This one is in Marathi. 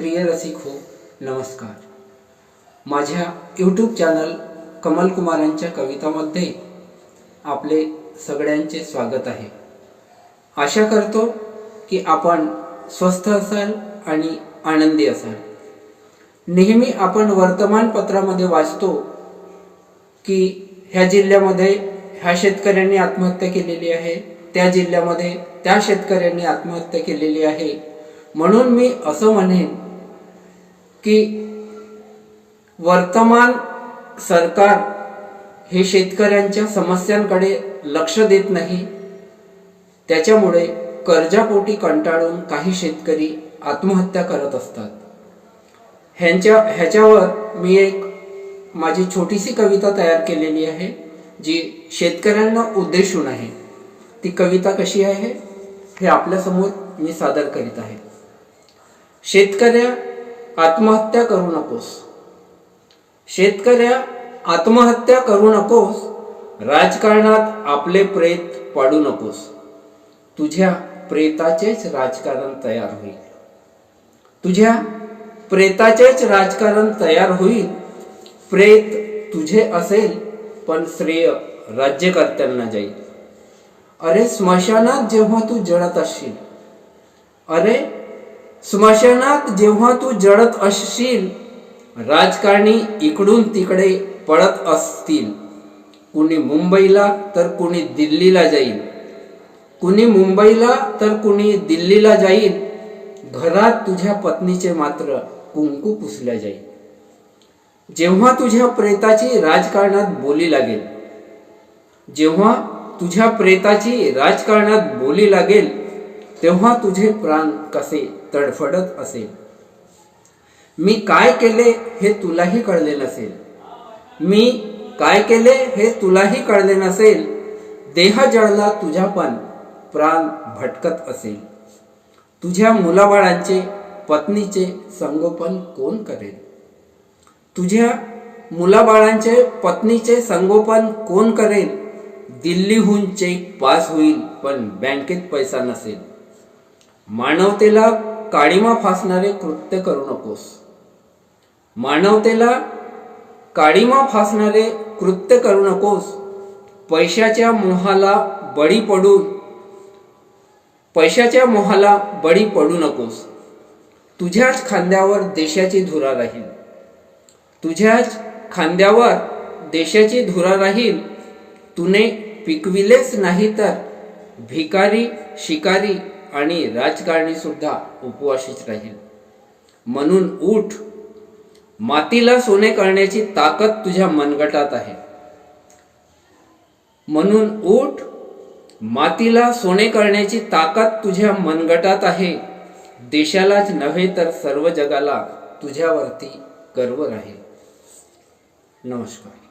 प्रिय रसिक हो नमस्कार. माझ्या यूट्यूब चॅनल कमल कुमारांच्या कवितामध्ये आपले सगळ्यांचे स्वागत आहे. आशा करतो की आपण स्वस्थ असाल आणि आनंदी असाल. नेहमी आपण वर्तमानपत्रामध्ये वाचतो की ह्या जिल्ह्यामध्ये ह्या शेतकऱ्यांनी आत्महत्या केलेली आहे त्या जिल्ह्यामध्ये त्या शेतकऱ्यांनी आत्महत्या केलेली आहे. म्हणून मी असं म्हणेन की वर्तमान सरकार हे शेतकऱ्यांच्या समस्यांकडे लक्ष देत नाही त्याच्यामुळे कर्जापोटी कंटाळून काही शेतकरी आत्महत्या करत असतात. ह्यांच्या ह्याच्यावर मी एक माझी छोटीशी कविता तयार केलेली आहे जी शेतकऱ्यांना उद्देशून आहे. ती कविता कशी आहे हे आपल्यासमोर मी सादर करीत आहे. शेतकऱ्या आत्महत्या करू नकोस. शेतकऱ्या आत्महत्या करू नकोस. राजकारणात आपले प्रेत पाडू नकोस. तुझ्या प्रेताचेच राजकारण तयार होईल. तुझ्या प्रेताचेच राजकारण तयार होईल. प्रेत तुझे असेल पण श्रेय राज्यकर्त्यांना जाईल. अरे स्मशानात जेव्हा तू जळत असशील अरे स्मशानात जेव्हा तू जळत असशील राजकारणी इकडून तिकडे पळत असतील. कुणी मुंबईला तर कुणी दिल्लीला जाईल. कुणी मुंबईला तर कुणी दिल्लीला जाईल. घरात तुझ्या पत्नीचे मात्र कुंकू पुसल्या जाईल. जेव्हा तुझ्या प्रेताची राजकारणात बोली लागेल जेव्हा तुझ्या प्रेताची राजकारणात बोली लागेल तेव्हा तुझे प्राण कसे तडफडत असेल? मी काय केले हे तुलाही कळले नसेल. मी काय केले हे तुलाही कळले नसेल. देह जळला तुझ्या पण प्राण भटकत असेल. तुझ्या मुलाबाळांचे पत्नीचे संगोपन कोण करेल? तुझ्या मुलाबाळांचे पत्नीचे संगोपन कोण करेल? दिल्लीहून चेक पास होईल पण बँकेत पैसा नसेल. मानवतेला काळीमा फासणारे कृत्य करू नकोस. मानवतेला काळीमा फासणारे कृत्य करू नकोस. पैशाच्या मोहाला बळी पडून पैशाच्या मोहाला बळी पडू नकोस. तुझ्याच खांद्यावर देशाची धुरा राहील. तुझ्याच खांद्यावर देशाची धुरा राहील. तुने पिकविलेच नाही तर भिकारी शिकारी आणि राजकारणी सुद्धा उपवाशीच राहील. म्हणून उठ मातीला सोने करण्याची ताकद तुझ्या मनगटात आहे. म्हणून उठ मातीला सोने करण्याची ताकद तुझ्या मनगटात आहे. देशालाच नव्हे तर सर्व जगाला तुझ्यावरती गर्व राहील. नमस्कार.